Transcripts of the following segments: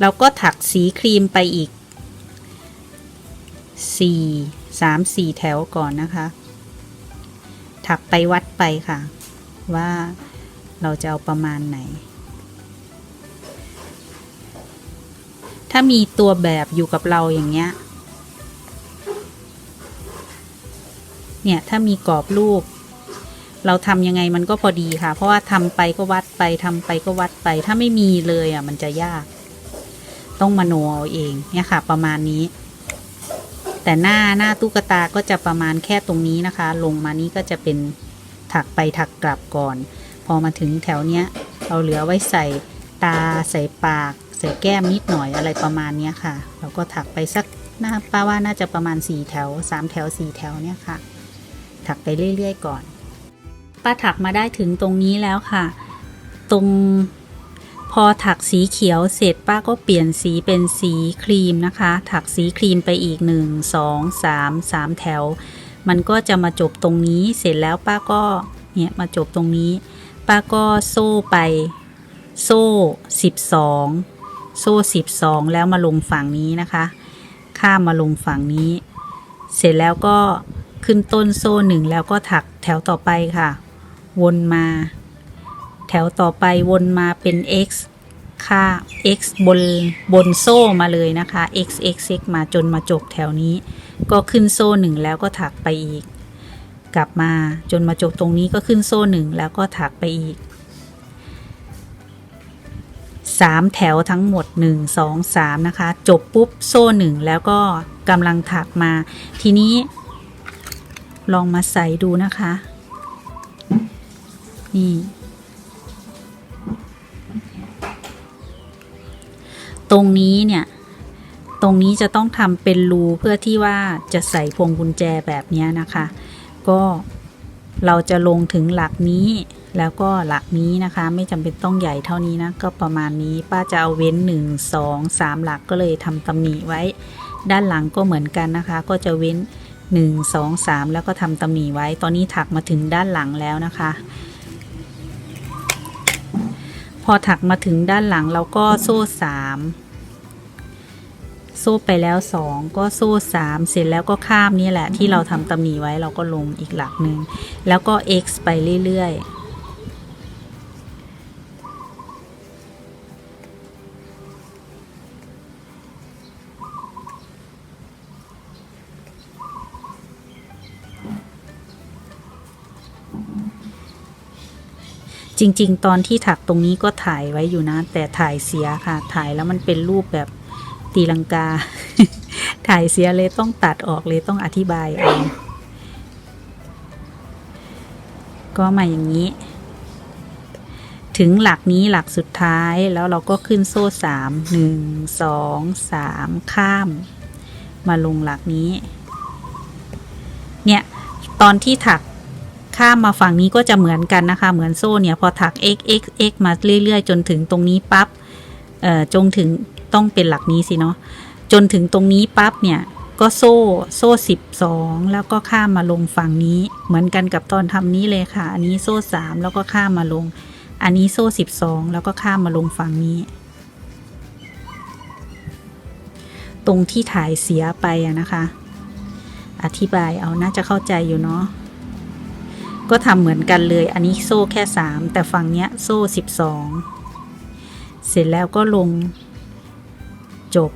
เราก็ถักสีครีมไปอีกสี่สามสี่แถวก่อนนะคะ ถักไปวัดไปค่ะ ว่าเราจะเอาประมาณไหน ถ้ามีตัวแบบอยู่กับเราอย่างเงี้ย เนี่ย ถ้ามีกรอบรูปเราทำยังไงมันก็พอดีค่ะ เพราะว่าทำไปก็วัดไปทำไปก็วัดไป ถ้าไม่มีเลยอะมันจะยาก ต้องมโนเอาเองเนี่ยค่ะ ประมาณนี้ แต่หน้าหน้าตุ๊กตาก็จะประมาณแค่ตรงนี้นะคะ ลงมานี้ก็จะเป็นถักไปถักกลับก่อน พอมาถึงแถวเนี้ยเราเหลือไว้ใส่ตาใส่ปาก ใส่แก้มนิดหน่อยอะไรประมาณนี้ค่ะ เราก็ถักไปสักหน้าป้าว่าน่าจะประมาณสี่แถวสามแถวสี่แถวเนี่ยค่ะ ถักไปเรื่อยๆก่อน ป้าถักมาได้ถึงตรงนี้แล้วค่ะ ตรง อถักสีเขียวเสร็จป้าก็เปลี่ยนสีเป็นสีครีมนะคะ ถักสีครีมไปอีกหนึ่งสองสามสามแถว มันก็จะมาจบตรงนี้เสร็จแล้วป้าก็เนี่ยมาจบตรงนี้ ป้าก็โซ่ไปโซ่สิบสองโซ่สิบสองแล้วมาลงฝั่งนี้นะคะ ข้ามมาลงฝั่งนี้ เสร็จแล้วก็ขึ้นต้นโซ่หนึ่งแล้วก็ถักแถวต่อไปค่ะ วนมา แถวต่อไปวนมาเป็น x ค่า x บนบนโซ่มาเลยนะคะ x x x มาจนมาจบแถวนี้ ก็ขึ้นโซ่หนึ่งแล้วก็ถักไปอีก กลับมาจนมาจบตรงนี้ก็ขึ้นโซ่หนึ่งแล้วก็ถักไปอีกสามแถวทั้งหมด 1 2 3 นะคะ จบปุ๊บโซ่หนึ่งแล้วก็กำลังถักมา ทีนี้ ลองมาใส่ดูนะคะ นี่ รงนี้เนี่ย ตรงนี้จะต้องทำเป็นรูเพื่อที่ว่าจะใส่พวงกุญแจแบบนี้นะคะ ก็เราจะลงถึงหลักนี้แล้วก็หลักนี้นะคะ ไม่จำเป็นต้องใหญ่เท่านี้นะ ก็ประมาณนี้ป้าจะเอาเว้น 1 2 3 หลักก็เลยทำตำหนิไว้ ด้านหลังก็เหมือนกันนะคะ ก็จะเว้น 1 2 3 แล้วก็ทำตำหนิไว้ ตอนนี้ถักมาถึงด้านหลังแล้วนะคะ พอถักมาถึงด้านหลังเราก็โซ่สาม โซ่ไปแล้วสองก็โซ่สามเสร็จแล้วก็ข้ามนี่แหละ ที่เราทำตำหนิไว้เราก็ลงอีกหลักหนึ่ง แล้วก็ x ไปเรื่อยๆจริง ๆ ตอนที่ถักตรงนี้ก็ถ่ายไว้อยู่นะ แต่ถ่ายเสียค่ะ ถ่ายแล้วมันเป็นรูปแบบ ตีลังกา ถ่ายเสียเลยต้องตัดออกเลยต้องอธิบายเอาก็มาอย่างนี้ ถึงหลักนี้หลักสุดท้ายแล้วเราก็ขึ้นโซ่สามหนึ่งสองสามข้าม มาลงหลักนี้ เนี่ย ตอนที่ถักข้ามมาฝั่งนี้ก็จะเหมือนกันนะคะ เหมือนโซ่เนี่ย พอถัก x x x มาเรื่อย ๆ จนถึงตรงนี้ปับ๊บจงถึง ต้องเป็นหลักนี้สิเนาะจนถึงตรงนี้ปั๊บเนี่ยก็โซ่โซ่สิบสองแล้วก็ข้ามมาลงฝั่งนี้ เหมือนกันกับตอนทำนี้เลยค่ะ อันนี้โซ่สามแล้วก็ข้ามมาลง อันนี้โซ่สิบสองแล้วก็ข้ามมาลงฝั่งนี้ ตรงที่ถ่ายเสียไปอะนะคะ อธิบายเอาน่าจะเข้าใจอยู่เนาะก็ทำเหมือนกันเลย อันนี้โซ่แค่สามแต่ฝั่งเนี้ยโซ่สิบสองเสร็จแล้วก็ลง จบ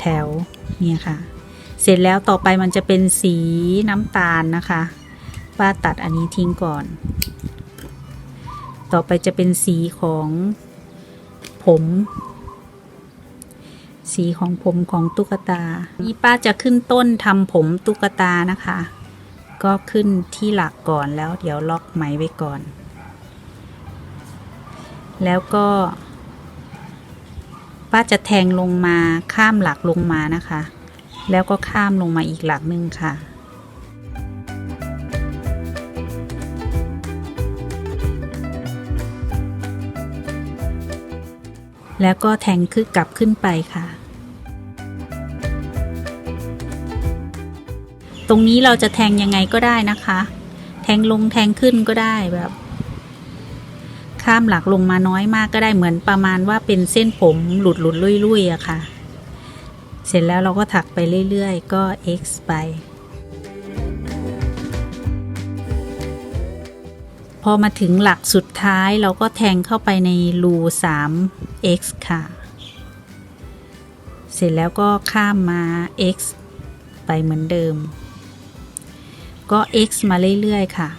แถวเนี่ยค่ะ เสร็จแล้วต่อไปมันจะเป็นสีน้ำตาลนะคะป้าตัดอันนี้ทิ้งก่อน ต่อไปจะเป็นสีของผม สีของผมของตุ๊กตานี่ป้าจะขึ้นต้นทำผมตุ๊กตานะคะ ก็ขึ้นที่หลักก่อนแล้วเดี๋ยวล็อกไหมไว้ก่อน แล้วก็ ป้าจะแทงลงมาข้ามหลักลงมานะคะ แล้วก็ข้ามลงมาอีกหลักหนึ่งค่ะ แล้วก็แทงขึ้นกลับขึ้นไปค่ะ ตรงนี้เราจะแทงยังไงก็ได้นะคะ แทงลงแทงขึ้นก็ได้แบบ ข้ามหลักลงมาน้อยมากก็ได้เหมือนประมาณว่าเป็นเส้นผมหลุดหลุดลุยลุยอะค่ะ เสร็จแล้วเราก็ถักไปเรื่อยๆ ก็ x ไป พอมาถึงหลักสุดท้ายเราก็แทงเข้าไปในรู 3x ค่ะ เสร็จแล้วก็ข้ามมา x ไปเหมือนเดิม ก็ x มาเรื่อยๆ ค่ะ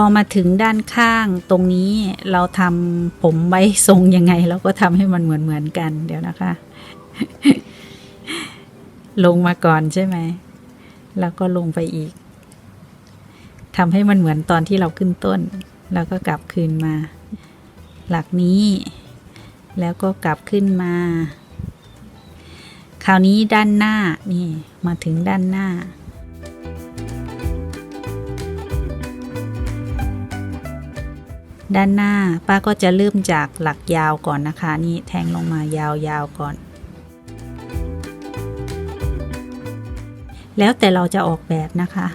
อมาถึงด้านข้างตรงนี้เราทำผมไว้ทรงยังไง เราก็ทำให้มันเหมือนเหมือนๆกัน เดี๋ยวนะคะ ลงมาก่อนใช่ไหม แล้วก็ลงไปอีกทำให้มันเหมือนตอนที่เราขึ้นต้น แล้วก็กลับคืนมา หลักนี้ แล้วก็กลับขึ้นมา คราวนี้ด้านหน้านี่มาถึงด้านหน้า ด้านหน้าป้าก็จะเริ่มจากหลักยาวก่อนนะคะ นี่แทงลงมายาวๆก่อน แล้วแต่เราจะออกแบบนะคะ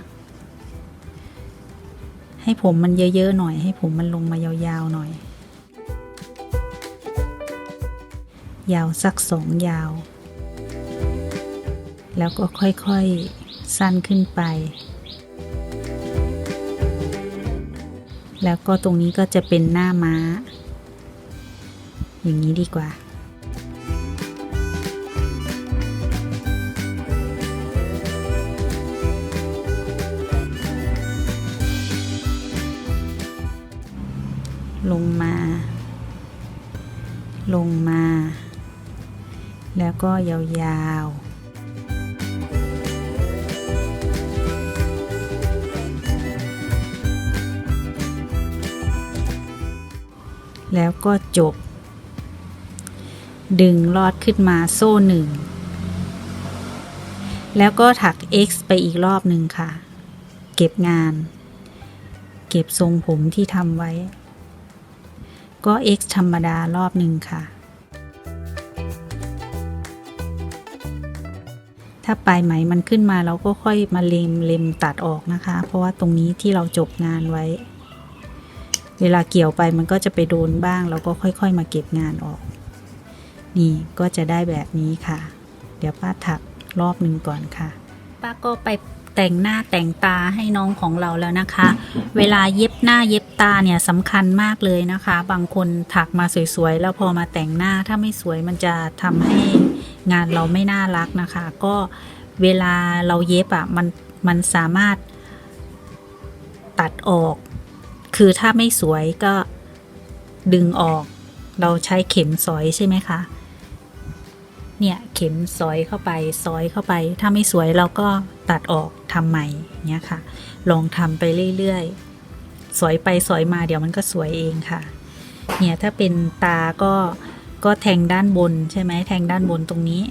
ให้ผมมันเยอะๆหน่อย ให้ผมมันลงมายาวๆหน่อย ยาวสักสองยาว แล้วก็ค่อยๆสั้นขึ้นไป แล้วก็ตรงนี้ก็จะเป็นหน้าม้า อย่างนี้ดีกว่า ลงมา ลงมา แล้วก็ยาวๆ แล้วก็จบ ดึงลอดขึ้นมาโซ่หนึ่ง แล้วก็ถัก x ไปอีกรอบหนึ่งค่ะ เก็บงาน เก็บทรงผมที่ทำไว้ ก็ x ธรรมดารอบหนึ่งค่ะ ถ้าปลายไหมมันขึ้นมาเราก็ค่อยมาเล็มเล็มตัดออกนะคะ เพราะว่าตรงนี้ที่เราจบงานไว้ เวลาเกี่ยวไปมันก็จะไปโดนบ้าง เราก็ค่อยๆ มาเก็บงานออก นี่ก็จะได้แบบนี้ค่ะ เดี๋ยวป้าถักรอบหนึ่งก่อนค่ะ ป้าก็ไปแต่งหน้าแต่งตาให้น้องของเราแล้วนะคะ เวลาเย็บหน้าเย็บตาเนี่ยสำคัญมากเลยนะคะ บางคนถักมาสวยๆ แล้วพอมาแต่งหน้าถ้าไม่สวยมันจะทำให้งานเราไม่น่ารักนะคะ ก็เวลาเราเย็บอะ่ะมันมันสามารถตัดออก คือถ้าไม่สวยก็ดึงออก เราใช้เข็มสอยใช่ไหมคะ เนี่ยเข็มสอยเข้าไปซอยเข้าไป ถ้าไม่สวยเราก็ตัดออกทำใหม่เนี่ยค่ะ ลองทำไปเรื่อยๆ สอยไปสอยมาเดี๋ยวมันก็สวยเองค่ะ เนี่ยถ้าเป็นตาก็ก็แทงด้านบนใช่ไหมแทงด้านบนตรงนี้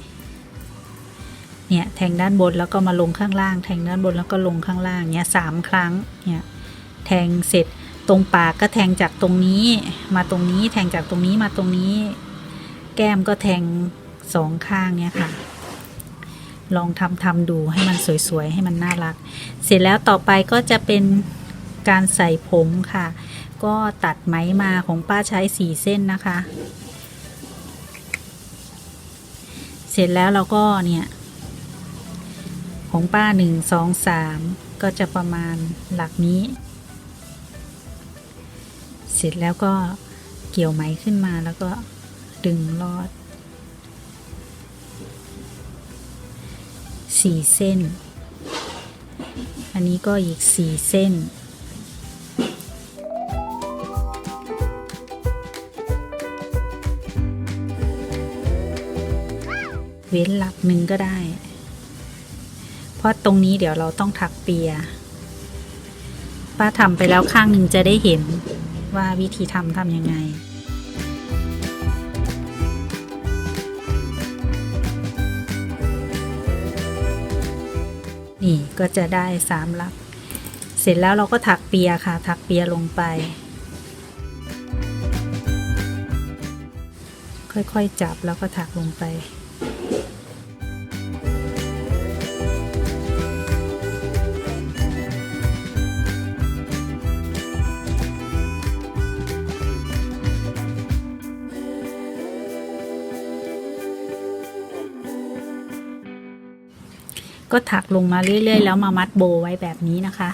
เนี่ยแทงด้านบนแล้วก็มาลงข้างล่าง แทงด้านบนแล้วก็ลงข้างล่างเนี่ยสามครั้ง เนี่ยแทงเสร็จ ตรงปากก็แทงจากตรงนี้ มาตรงนี้แทงจากตรงนี้มาตรงนี้ แก้มก็แทงสองข้างเนี่ยค่ะ ลองทำทำดูให้มันสวยๆ ให้มันน่ารัก เสร็จแล้วต่อไปก็จะเป็นการใส่ผมค่ะ ก็ตัดไหมมาของป้าใช้สี่เส้นนะคะ เสร็จแล้วเราก็เนี่ยของป้าหนึ่งสองสามก็จะประมาณหลักนี้ สร็จแล้วก็เกี่ยวไหมขึ้นมาแล้วก็ดึงลอดสี่เส้น อันนี้ก็อีกสี่เส้นเว้นหลักหนึ่งก็ได้ เพราะตรงนี้เดี๋ยวเราต้องถักเปีย ป้าทำไปแล้วข้างหนึ่งจะได้เห็น ว่าวิธีทำทำยังไง นี่ก็จะได้สามลัก เสร็จแล้วเราก็ถักเปียค่ะ ถักเปียลงไป ค่อยๆจับแล้วก็ถักลงไป ก็ถักลงมาเรื่อยๆ แล้วมามัดโบไว้แบบนี้นะคะ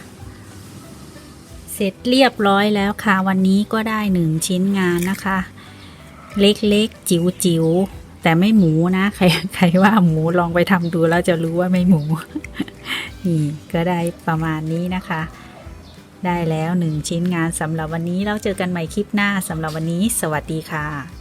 เสร็จเรียบร้อยแล้วค่ะ วันนี้ก็ได้หนึ่งชิ้นงานนะคะ เล็กๆ จิ๋วๆ แต่ไม่หมูนะ ใครใครว่าหมูลองไปทำดูแล้วจะรู้ว่าไม่หมู นี่ก็ได้ประมาณนี้นะคะ ได้แล้วหนึ่งชิ้นงานสำหรับวันนี้เราเจอกันใหม่คลิปหน้าสำหรับวันนี้ สวัสดีค่ะ